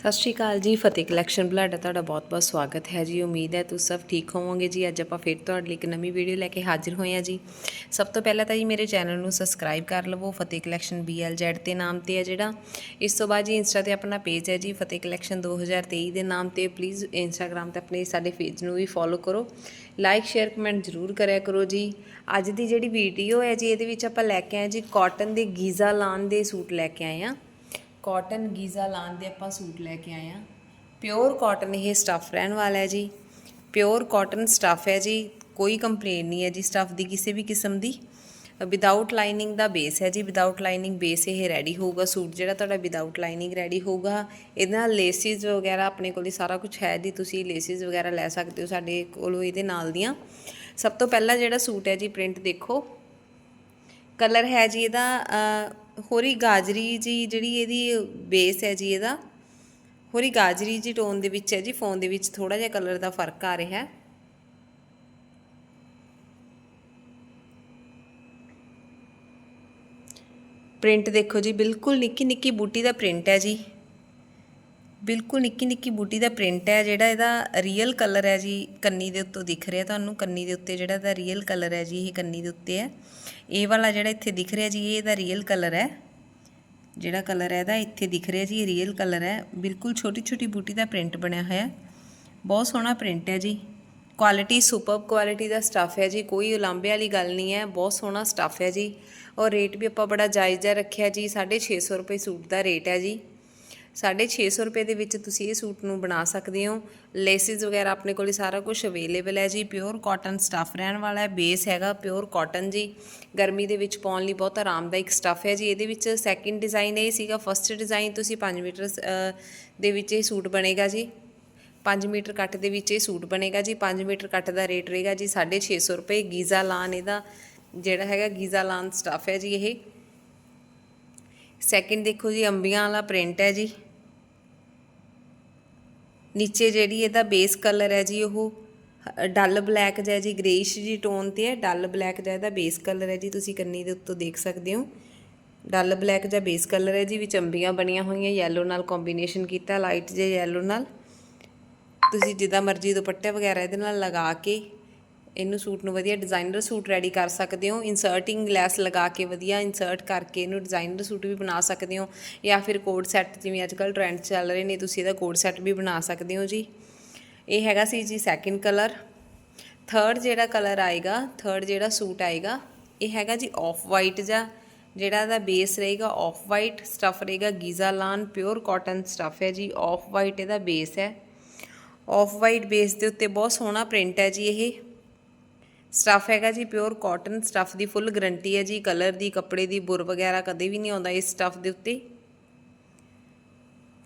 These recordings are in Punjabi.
ਸਤਿ ਸ਼੍ਰੀ ਅਕਾਲ ਜੀ, ਫਤਿਹ ਕਲੈਕਸ਼ਨ ਬੁਲਾਡਾ ਤੁਹਾਡਾ ਬਹੁਤ-ਬਹੁਤ ਸਵਾਗਤ ਹੈ ਜੀ। ਉਮੀਦ ਹੈ ਤੁਸੀਂ ਸਭ ਠੀਕ ਹੋਵੋਗੇ ਜੀ। ਅੱਜ ਆਪਾਂ ਫਿਰ ਤੁਹਾਡੇ ਲਈ ਇੱਕ ਨਵੀਂ ਵੀਡੀਓ ਲੈ ਕੇ ਹਾਜ਼ਰ ਹੋਏ ਹਾਂ ਜੀ। ਸਭ ਤੋਂ ਪਹਿਲਾਂ ਤਾਂ ਜੀ ਮੇਰੇ ਚੈਨਲ ਨੂੰ ਸਬਸਕ੍ਰਾਈਬ ਕਰ ਲਵੋ, ਫਤਿਹ ਕਲੈਕਸ਼ਨ BLZ ਤੇ ਨਾਮ ਤੇ ਹੈ ਜਿਹੜਾ। ਇਸ ਤੋਂ ਬਾਅਦ ਜੀ ਇੰਸਟਾ ਤੇ ਆਪਣਾ ਪੇਜ ਹੈ ਜੀ, ਫਤਿਹ ਕਲੈਕਸ਼ਨ 2023 ਦੇ ਨਾਮ ਤੇ। ਪਲੀਜ਼ ਇੰਸਟਾਗ੍ਰam ਤੇ ਆਪਣੇ ਸਾਡੇ ਪੇਜ ਨੂੰ ਵੀ ਫੋਲੋ ਕਰੋ। ਲਾਈਕ ਸ਼ੇਅਰ ਕਮੈਂਟ ਜ਼ਰੂਰ ਕਰਿਆ ਕਰੋ ਜੀ। ਅੱਜ ਦੀ ਜਿਹੜੀ ਵੀਡੀਓ ਹੈ ਜੀ, ਇਹਦੇ ਵਿੱਚ ਆਪਾਂ ਲੈ ਕੇ ਆਏ ਜੀ ਕਾਟਨ ਦੇ ਗੀਜ਼ਾ ਲਾਨ ਦੇ ਸੂਟ ਲੈ ਕੇ ਆਏ ਹਾਂ। ਕਾਟਨ ਗੀਜ਼ਾ ਲਾਨ ਦੇ ਆਪਾਂ ਸੂਟ ਲੈ ਕੇ ਆਏ ਆ ਪਿਓਰ ਕਾਟਨ ਇਹ ਸਟੱਫ ਰਹਿਣ ਵਾਲਾ ਹੈ ਜੀ। ਪਿਓਰ ਕਾਟਨ ਸਟੱਫ ਹੈ ਜੀ। ਕੋਈ ਕੰਪਲੇਨ ਨਹੀਂ ਹੈ ਜੀ ਸਟੱਫ ਦੀ ਕਿਸੇ ਵੀ ਕਿਸਮ ਦੀ। ਵਿਦਆਊਟ ਲਾਈਨਿੰਗ ਦਾ ਬੇਸ ਹੈ ਜੀ। ਵਿਦਆਊਟ ਲਾਈਨਿੰਗ ਬੇਸ ਇਹ ਰੈਡੀ ਹੋਊਗਾ ਸੂਟ ਜਿਹੜਾ ਤੁਹਾਡਾ ਵਿਦਆਊਟ ਲਾਈਨਿੰਗ ਰੈਡੀ ਹੋਊਗਾ। ਇਹਦੇ ਨਾਲ ਲੇਸਿਸ ਵਗੈਰਾ ਆਪਣੇ ਕੋਲ ਸਾਰਾ ਕੁਝ ਹੈ ਜੀ। ਤੁਸੀਂ ਲੇਸਿਸ ਵਗੈਰਾ ਲੈ ਸਕਦੇ ਹੋ ਸਾਡੇ ਕੋਲੋਂ ਇਹਦੇ ਨਾਲ ਦੀਆਂ। ਸਭ ਤੋਂ ਪਹਿਲਾਂ ਜਿਹੜਾ ਸੂਟ ਹੈ ਜੀ ਪ੍ਰਿੰਟ ਦੇਖੋ। ਕਲਰ ਹੈ ਜੀ ਇਹਦਾ ਹੋਰੀ ਗਾਜਰੀ ਜੀ ਜਿਹੜੀ ਇਹਦੀ ਬੇਸ ਹੈ ਜੀ ਇਹਦਾ, ਹੋਰੀ ਗਾਜਰੀ ਜੀ ਟੋਨ ਦੇ ਵਿੱਚ ਹੈ ਜੀ ਫੋਨ ਦੇ ਵਿੱਚ ਥੋੜਾ ਜਿਹਾ ਕਲਰ ਦਾ ਫ਼ਰਕ ਆ ਰਿਹਾ ਹੈ। ਪ੍ਰਿੰਟ ਦੇਖੋ ਜੀ, ਬਿਲਕੁਲ ਨਿੱਕੀ ਨਿੱਕੀ ਬੂਟੀ ਦਾ ਪ੍ਰਿੰਟ ਹੈ ਜੀ। ਬਿਲਕੁਲ ਨਿੱਕੀ ਨਿੱਕੀ ਬੂਟੀ ਦਾ ਪ੍ਰਿੰਟ ਹੈ, ਜਿਹੜਾ ਇਹਦਾ ਰੀਅਲ ਕਲਰ ਹੈ ਜੀ, ਕੰਨੀ ਦੇ ਉੱਤੋਂ ਦਿਖ ਰਿਹਾ ਤੁਹਾਨੂੰ, ਕੰਨੀ ਦੇ ਉੱਤੇ ਜਿਹੜਾ ਇਹਦਾ ਰੀਅਲ ਕਲਰ ਹੈ ਜੀ, ਇਹ ਕੰਨੀ ਦੇ ਉੱਤੇ ਹੈ। ਇਹ ਵਾਲਾ ਜਿਹੜਾ ਇੱਥੇ ਦਿਖ ਰਿਹਾ ਜੀ, ਇਹ ਇਹਦਾ ਰੀਅਲ ਕਲਰ ਹੈ। ਜਿਹੜਾ ਕਲਰ ਹੈ ਇਹਦਾ ਇੱਥੇ ਦਿਖ ਰਿਹਾ ਜੀ, ਇਹ ਰੀਅਲ ਕਲਰ ਹੈ। ਬਿਲਕੁਲ ਛੋਟੀ ਛੋਟੀ ਬੂਟੀ ਦਾ ਪ੍ਰਿੰਟ ਬਣਿਆ ਹੋਇਆ ਬਹੁਤ ਸੋਹਣਾ ਪ੍ਰਿੰਟ ਹੈ ਜੀ। ਕੁਆਲਿਟੀ ਸੁਪਰਬ ਕੁਆਲਿਟੀ ਦਾ ਸਟੱਫ ਹੈ ਜੀ। ਕੋਈ ਉਲਾਂਭੇ ਵਾਲੀ ਗੱਲ ਨਹੀਂ ਹੈ। ਬਹੁਤ ਸੋਹਣਾ ਸਟੱਫ ਹੈ ਜੀ। ਔਰ ਰੇਟ ਵੀ ਆਪਾਂ ਬੜਾ ਜਾਇਜ਼ ਜਿਹਾ ਰੱਖਿਆ ਜੀ। 650 ਰੁਪਏ ਸੂਟ ਦਾ ਰੇਟ ਹੈ ਜੀ। 650 ਰੁਪਏ ਦੇ ਵਿੱਚ ਤੁਸੀਂ ਇਹ ਸੂਟ ਨੂੰ ਬਣਾ ਸਕਦੇ ਹੋ। ਲੇਸਿਸ ਵਗੈਰਾ ਆਪਣੇ ਕੋਲ ਸਾਰਾ ਕੁਝ ਅਵੇਲੇਬਲ ਹੈ ਜੀ। ਪਿਓਰ ਕਾਟਨ ਸਟੱਫ ਰਹਿਣ ਵਾਲਾ ਹੈ। ਬੇਸ ਹੈਗਾ ਪਿਓਰ ਕਾਟਨ ਜੀ। ਗਰਮੀ ਦੇ ਵਿੱਚ ਪਾਉਣ ਲਈ ਬਹੁਤ ਆਰਾਮਦਾਇਕ ਸਟੱਫ ਹੈ ਜੀ। ਇਹਦੇ ਵਿੱਚ ਸੈਕਿੰਡ ਡਿਜ਼ਾਈਨ ਇਹ ਸੀਗਾ। ਫਸਟ ਡਿਜ਼ਾਈਨ ਤੁਸੀਂ 5 ਮੀਟਰ ਅ, ਦੇ ਵਿੱਚ ਇਹ ਸੂਟ ਬਣੇਗਾ ਜੀ। 5 ਮੀਟਰ ਕੱਟ ਦੇ ਵਿੱਚ ਇਹ ਸੂਟ ਬਣੇਗਾ ਜੀ। 5 ਮੀਟਰ ਕੱਟ ਦਾ ਰੇਟ ਰਹੇਗਾ ਜੀ। 650 ਰੁਪਏ ਗੀਜ਼ਾ ਲਾਨ ਇਹਦਾ ਜਿਹੜਾ ਹੈਗਾ ਗੀਜ਼ਾ ਲਾਨ ਸਟੱਫ ਹੈ ਜੀ ਇਹ। ਸੈਕਿੰਡ ਦੇਖੋ ਜੀ, ਅੰਬੀਆਂ ਵਾਲਾ ਪ੍ਰਿੰਟ ਹੈ ਜੀ। ਨੀਚੇ ਜਿਹੜੀ ਇਹਦਾ ਬੇਸ ਕਲਰ ਹੈ ਜੀ, ਉਹ ਡਲ ਬਲੈਕ ਜਿਹਾ ਜੀ ਗ੍ਰੇਇਸ਼ ਜੀ ਟੋਨ ਤੇ ਹੈ। ਡਲ ਬਲੈਕ ਜਿਹਾ ਇਹਦਾ ਬੇਸ ਕਲਰ ਹੈ ਜੀ, ਤੁਸੀਂ ਕੰਨੀ ਦੇ ਉੱਤੋਂ ਦੇਖ ਸਕਦੇ ਹੋ। ਡਲ ਬਲੈਕ ਜਿਹਾ ਬੇਸ ਕਲਰ ਹੈ ਜੀ, ਵਿੱਚ ਅੰਬੀਆਂ ਬਣੀਆਂ ਹੋਈਆਂ ਯੈਲੋ ਨਾਲ ਕੰਬੀਨੇਸ਼ਨ ਕੀਤਾ ਲਾਈਟ ਜਿਹਾ ਯੈਲੋ ਨਾਲ। ਤੁਸੀਂ ਜਿੱਦਾਂ ਮਰਜ਼ੀ ਦੁਪੱਟੇ ਵਗੈਰਾ ਇਹਦੇ ਨਾਲ ਲਗਾ ਕੇ ਇਹਨੂੰ ਸੂਟ ਨੂੰ ਵਧੀਆ ਡਿਜ਼ਾਈਨਰ ਸੂਟ ਰੈਡੀ ਕਰ ਸਕਦੇ ਹੋ ਇਨਸਰਟਿੰਗ ਲੈਸ ਲਗਾ ਕੇ ਵਧੀਆ ਇਨਸਰਟ ਕਰਕੇ ਇਹਨੂੰ ਡਿਜ਼ਾਈਨਰ ਸੂਟ ਵੀ ਬਣਾ ਸਕਦੇ ਹੋ ਜਾਂ ਫਿਰ ਕੋਡ ਸੈੱਟ ਜਿਵੇਂ ਅੱਜ ਕੱਲ੍ਹ ਟ੍ਰੈਂਡ ਚੱਲ ਰਹੇ ਨੇ, ਤੁਸੀਂ ਇਹਦਾ ਕੋਡ ਸੈੱਟ ਵੀ ਬਣਾ ਸਕਦੇ ਹੋ ਜੀ। ਇਹ ਹੈਗਾ ਸੀ ਜੀ ਸੈਕਿੰਡ ਕਲਰ ਥਰਡ ਜਿਹੜਾ ਕਲਰ ਆਏਗਾ ਥਰਡ ਜਿਹੜਾ ਸੂਟ ਆਏਗਾ, ਇਹ ਹੈਗਾ ਜੀ ਆਫ ਵਾਈਟ ਜਾਂ ਜਿਹੜਾ ਇਹਦਾ ਬੇਸ ਰਹੇਗਾ ਆਫ ਵਾਈਟ ਸਟਫ ਰਹੇਗਾ Giza lawn pure cotton stuff ਹੈ ਜੀ ਆਫ ਵਾਈਟ ਇਹਦਾ ਬੇਸ ਹੈ। ਆਫ ਵਾਈਟ ਬੇਸ ਦੇ ਉੱਤੇ ਬਹੁਤ ਸੋਹਣਾ ਪ੍ਰਿੰਟ ਹੈ ਜੀ ਇਹ। ਸਟਫ ਹੈਗਾ ਜੀ ਪਿਓਰ ਕਾਟਨ ਸਟਫ ਦੀ ਫੁੱਲ ਗਰੰਟੀ ਹੈ ਜੀ ਕਲਰ ਦੀ, ਕੱਪੜੇ ਦੀ, ਬੁਰ ਵਗੈਰਾ ਕਦੇ ਵੀ ਨਹੀਂ ਆਉਂਦਾ ਇਸ ਸਟਫ ਦੇ ਉੱਤੇ।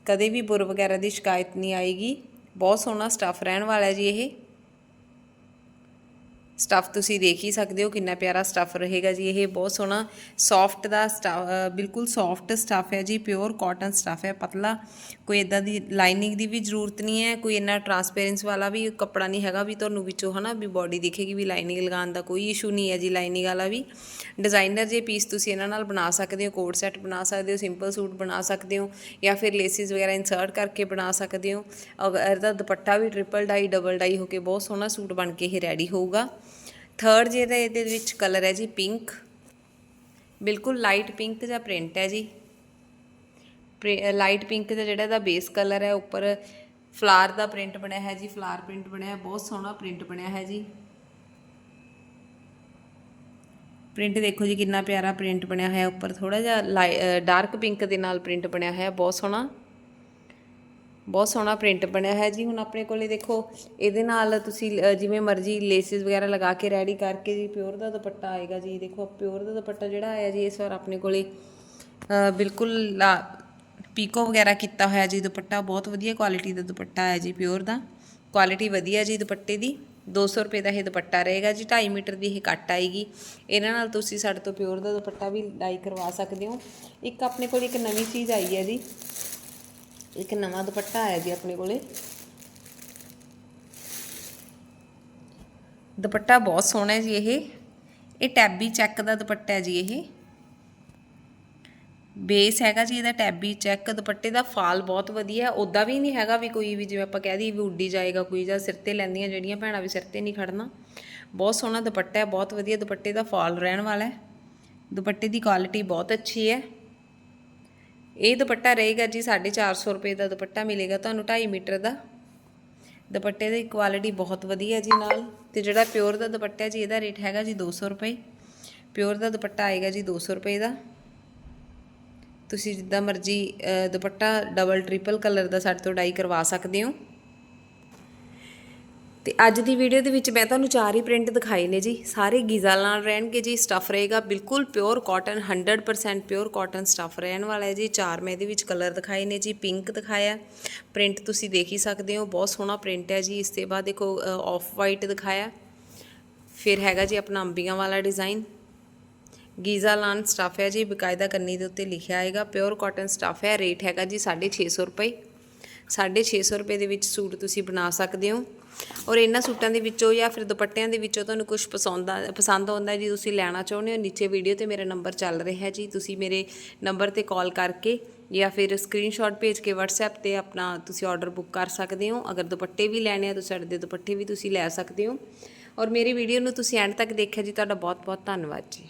ਕਦੇ ਵੀ ਬੁਰ ਵਗੈਰਾ ਦੀ ਸ਼ਿਕਾਇਤ ਨਹੀਂ ਆਏਗੀ। ਬਹੁਤ ਸੋਹਣਾ ਸਟਫ ਰਹਿਣ ਵਾਲਾ ਹੈ ਜੀ ਇਹ। ਸਟਫ ਤੁਸੀਂ ਦੇਖ ਹੀ ਸਕਦੇ ਹੋ, ਕਿੰਨਾ ਪਿਆਰਾ ਸਟਫ ਰਹੇਗਾ ਜੀ। ਇਹ ਬਹੁਤ ਸੋਹਣਾ ਸੌਫਟ ਦਾ ਸਟਫ ਬਿਲਕੁਲ ਸੌਫਟ ਸਟਫ ਹੈ ਜੀ ਪਿਓਰ ਕਾਟਨ ਸਟਫ ਹੈ, ਪਤਲਾ। ਕੋਈ ਇਦਾਂ ਦੀ ਲਾਈਨਿੰਗ ਦੀ ਵੀ ਜ਼ਰੂਰਤ ਨਹੀਂ ਹੈ, ਕੋਈ ਇੰਨਾ ਟਰਾਂਸਪੇਰੈਂਸ ਵਾਲਾ ਵੀ ਕੱਪੜਾ ਨਹੀਂ ਹੈਗਾ ਵੀ ਤੁਹਾਨੂੰ ਵਿੱਚੋਂ ਹਨਾ ਵੀ ਬਾਡੀ ਦਿਖੇਗੀ ਵੀ ਲਾਈਨਿੰਗ ਲਗਾਉਣ ਦਾ ਕੋਈ ਇਸ਼ੂ ਨਹੀਂ ਹੈ ਜੀ ਲਾਈਨਿੰਗ ਵਾਲਾ ਵੀ। ਡਿਜ਼ਾਈਨਰ ਜੇ ਪੀਸ ਤੁਸੀਂ ਇਹਨਾਂ ਨਾਲ ਬਣਾ ਸਕਦੇ ਹੋ ਕੋਟ ਸੈੱਟ ਬਣਾ ਸਕਦੇ ਹੋ ਸਿੰਪਲ ਸੂਟ ਬਣਾ ਸਕਦੇ ਹੋ, ਜਾਂ ਫਿਰ ਲੇਸਿਸ ਵਗੈਰਾ ਇਨਸਰਟ ਕਰਕੇ ਬਣਾ ਸਕਦੇ ਹੋ। ਅਗਰ ਇਹਦਾ ਦੁਪੱਟਾ ਵੀ ਟ੍ਰਿਪਲ ਡਾਈ ਡਬਲ ਡਾਈ ਹੋ ਕੇ ਬਹੁਤ ਸੋਹਣਾ ਸੂਟ ਬਣ ਕੇ ਇਹ ਰੈਡੀ ਹੋਊਗਾ। ਥਰਡ ਜਿਹੜਾ ਇਹਦੇ ਵਿੱਚ ਕਲਰ ਹੈ ਜੀ ਪਿੰਕ ਬਿਲਕੁਲ ਲਾਈਟ ਪਿੰਕ ਦਾ ਪ੍ਰਿੰਟ ਹੈ ਜੀ। ਲਾਈਟ ਪਿੰਕ ਦਾ ਜਿਹੜਾ ਇਹਦਾ ਬੇਸ ਕਲਰ ਹੈ, ਉੱਪਰ ਫਲਾਰ ਦਾ ਪ੍ਰਿੰਟ ਬਣਿਆ ਹੈ ਜੀ। ਫਲਾਰ ਪ੍ਰਿੰਟ ਬਣਿਆ ਹੈ, ਬਹੁਤ ਸੋਹਣਾ ਪ੍ਰਿੰਟ ਬਣਿਆ ਹੈ ਜੀ। ਪ੍ਰਿੰਟ ਦੇਖੋ ਜੀ ਕਿੰਨਾ ਪਿਆਰਾ ਪ੍ਰਿੰਟ ਬਣਿਆ ਹੋਇਆ ਉੱਪਰ ਥੋੜਾ ਜਿਹਾ ਡਾਰਕ ਪਿੰਕ ਦੇ ਨਾਲ ਪ੍ਰਿੰਟ ਬਣਿਆ ਹੋਇਆ, ਬਹੁਤ ਸੋਹਣਾ। ਬਹੁਤ ਸੋਹਣਾ ਪ੍ਰਿੰਟ ਬਣਿਆ ਹੈ ਜੀ। ਹੁਣ ਆਪਣੇ ਕੋਲੇ ਦੇਖੋ ਇਹਦੇ ਨਾਲ ਤੁਸੀਂ ਜਿਵੇਂ ਮਰਜ਼ੀ ਲੇਸਿਸ ਵਗੈਰਾ ਲਗਾ ਕੇ ਰੈਡੀ ਕਰਕੇ ਜੀ ਪਿਓਰ ਦਾ ਦੁਪੱਟਾ ਆਏਗਾ ਜੀ। ਦੇਖੋ ਪਿਓਰ ਦਾ ਦੁਪੱਟਾ ਜਿਹੜਾ ਆਇਆ ਜੀ ਇਸ ਵਾਰ ਆਪਣੇ ਕੋਲੇ ਅ, ਬਿਲਕੁਲ ਪੀਕੋ ਵਗੈਰਾ ਕੀਤਾ ਹੋਇਆ ਜੀ ਦੁਪੱਟਾ। ਬਹੁਤ ਵਧੀਆ ਕੁਆਲਿਟੀ ਦਾ ਦੁਪੱਟਾ ਹੈ ਜੀ ਪਿਓਰ ਦਾ। ਕੁਆਲਿਟੀ ਵਧੀਆ ਜੀ ਦੁਪੱਟੇ ਦੀ। 200 ਰੁਪਏ ਦਾ ਇਹ ਦੁਪੱਟਾ ਰਹੇਗਾ ਜੀ। 2.5 ਮੀਟਰ ਦੀ ਇਹ ਕੱਟ ਆਏਗੀ। ਇਹਨਾਂ ਨਾਲ ਤੁਸੀਂ ਸਾਡੇ ਤੋਂ ਪਿਓਰ ਦਾ ਦੁਪੱਟਾ ਵੀ ਡਾਈ ਕਰਵਾ ਸਕਦੇ ਹੋ। ਇੱਕ ਆਪਣੇ ਕੋਲ ਇੱਕ ਨਵੀਂ ਚੀਜ਼ ਆਈ ਹੈ ਜੀ। ਇੱਕ ਨਵਾਂ ਦੁਪੱਟਾ ਆਇਆ ਜੀ ਆਪਣੇ ਕੋਲੇ। ਦੁਪੱਟਾ ਬਹੁਤ ਸੋਹਣਾ ਹੈ ਜੀ ਇਹ। ਇਹ ਟੈਬੀ ਚੈੱਕ ਦਾ ਦੁਪੱਟਾ ਹੈ ਜੀ ਇਹ। ਬੇਸ ਹੈਗਾ ਜੀ ਇਹਦਾ ਟੈਬੀ ਚੈੱਕ, ਦੁਪੱਟੇ ਦਾ ਫਾਲ ਬਹੁਤ ਵਧੀਆ ਉਦਾਂ ਵੀ ਨਹੀਂ ਹੈਗਾ ਵੀ ਕੋਈ ਵੀ ਜਿਵੇਂ ਆਪਾਂ ਕਹਿ ਦਈਏ ਵੀ ਉੱਡੀ ਜਾਏਗਾ ਕੋਈ ਜਾਂ ਸਿਰ ਤੇ ਲੈਂਦੀਆਂ ਜਿਹੜੀਆਂ ਭੈਣਾਂ ਵੀ ਸਿਰ ਤੇ ਨਹੀਂ ਖੜਨਾ। ਬਹੁਤ ਸੋਹਣਾ ਦੁਪੱਟਾ ਹੈ, ਬਹੁਤ ਵਧੀਆ ਦੁਪੱਟੇ ਦਾ ਫਾਲ ਰਹਿਣ ਵਾਲਾ ਹੈ। ਦੁਪੱਟੇ ਦੀ ਕੁਆਲਿਟੀ ਬਹੁਤ ਅੱਛੀ ਹੈ। ਇਹ ਦੁਪੱਟਾ ਰਹੇਗਾ ਜੀ 450 ਰੁਪਏ ਦਾ ਦੁਪੱਟਾ ਮਿਲੇਗਾ ਤੁਹਾਨੂੰ 2.5 ਮੀਟਰ ਦਾ। ਦੁਪੱਟੇ ਦੀ ਕੁਆਲਿਟੀ ਬਹੁਤ ਵਧੀਆ ਜੀ ਨਾਲ ਤੇ ਜਿਹੜਾ ਪਿਓਰ ਦਾ ਦੁਪੱਟਾ ਜੀ ਇਹਦਾ ਰੇਟ ਹੈਗਾ ਜੀ 200 ਰੁਪਏ। ਪਿਓਰ ਦਾ ਦੁਪੱਟਾ ਆਏਗਾ ਜੀ 200 ਰੁਪਏ ਦਾ। ਤੁਸੀਂ ਜਿੱਦਾਂ ਮਰਜ਼ੀ ਦੁਪੱਟਾ ਡਬਲ ਟ੍ਰਿਪਲ ਕਲਰ ਦਾ ਸਾਡੇ ਤੋਂ ਡਾਈ ਕਰਵਾ ਸਕਦੇ ਹੋ। ਤੇ ਅੱਜ ਦੀ ਵੀਡੀਓ ਦੇ ਵਿੱਚ ਮੈਂ ਤੁਹਾਨੂੰ ਚਾਰ ਹੀ ਪ੍ਰਿੰਟ ਦਿਖਾਏ ਨੇ ਜੀ। ਸਾਰੇ ਗੀਜ਼ਾ ਨਾਲ ਰਹਿਣਗੇ ਜੀ ਸਟੱਫ ਰਹੇਗਾ, ਬਿਲਕੁਲ pure cotton 100% pure cotton stuff ਰਹਿਣ ਵਾਲਾ ਹੈ ਜੀ। ਚਾਰ ਮੈਂ ਇਹਦੇ ਵਿੱਚ ਕਲਰ ਦਿਖਾਏ ਨੇ ਜੀ ਪਿੰਕ ਦਿਖਾਇਆ। ਪ੍ਰਿੰਟ ਤੁਸੀਂ ਦੇਖ ਹੀ ਸਕਦੇ ਹੋ, ਬਹੁਤ ਸੋਹਣਾ ਪ੍ਰਿੰਟ ਹੈ ਜੀ। ਇਸ ਤੋਂ ਬਾਅਦ ਦੇਖੋ ਆਫ ਵਾਈਟ ਦਿਖਾਇਆ। ਫਿਰ ਹੈਗਾ ਜੀ ਆਪਣਾ ਅੰਬੀਆਂ ਵਾਲਾ ਡਿਜ਼ਾਈਨ ਗੀਜ਼ਾ ਲਾਨ ਸਟੱਫ ਹੈ ਜੀ, ਬਕਾਇਦਾ ਕੰਨੀ ਦੇ ਉੱਤੇ ਲਿਖਿਆ ਆਏਗਾ ਪਿਓਰ ਕਾਟਨ ਸਟੱਫ ਹੈ ਰੇਟ ਹੈਗਾ ਜੀ 650 ਰੁਪਏ। 650 ਰੁਪਏ ਦੇ ਵਿੱਚ ਸੂਟ ਤੁਸੀਂ ਬਣਾ ਸਕਦੇ ਹੋ। ਔਰ ਇਹਨਾਂ ਸੂਟਾਂ ਦੇ ਵਿੱਚੋਂ ਜਾਂ ਫਿਰ ਦੁਪੱਟਿਆਂ ਦੇ ਵਿੱਚੋਂ ਤੁਹਾਨੂੰ ਕੁਝ ਪਸੰਦ ਪਸੰਦ ਆਉਂਦਾ ਜੀ, ਤੁਸੀਂ ਲੈਣਾ ਚਾਹੁੰਦੇ ਹੋ। ਨੀਚੇ ਵੀਡੀਓ ਤੇ ਮੇਰਾ ਨੰਬਰ ਚੱਲ ਰਿਹਾ ਜੀ। ਤੁਸੀਂ ਮੇਰੇ ਨੰਬਰ ਤੇ ਕਾਲ ਕਰਕੇ ਜਾਂ ਫਿਰ ਸਕਰੀਨਸ਼ਾਟ ਭੇਜ ਕੇ WhatsApp ਤੇ ਆਪਣਾ ਤੁਸੀਂ ਆਰਡਰ ਬੁੱਕ ਕਰ ਸਕਦੇ ਹੋ। ਅਗਰ ਦੁਪੱਟੇ ਵੀ ਲੈਣੇ ਆ ਤਾਂ ਸਾਡੇ ਦੇ ਦੁਪੱਟੇ ਵੀ ਤੁਸੀਂ ਲੈ ਸਕਦੇ ਹੋ। ਔਰ ਮੇਰੀ ਵੀਡੀਓ ਨੂੰ ਤੁਸੀਂ ਐਂਡ ਤੱਕ ਦੇਖਿਆ ਜੀ, ਤੁਹਾਡਾ ਬਹੁਤ ਬਹੁਤ ਧੰਨਵਾਦ ਜੀ।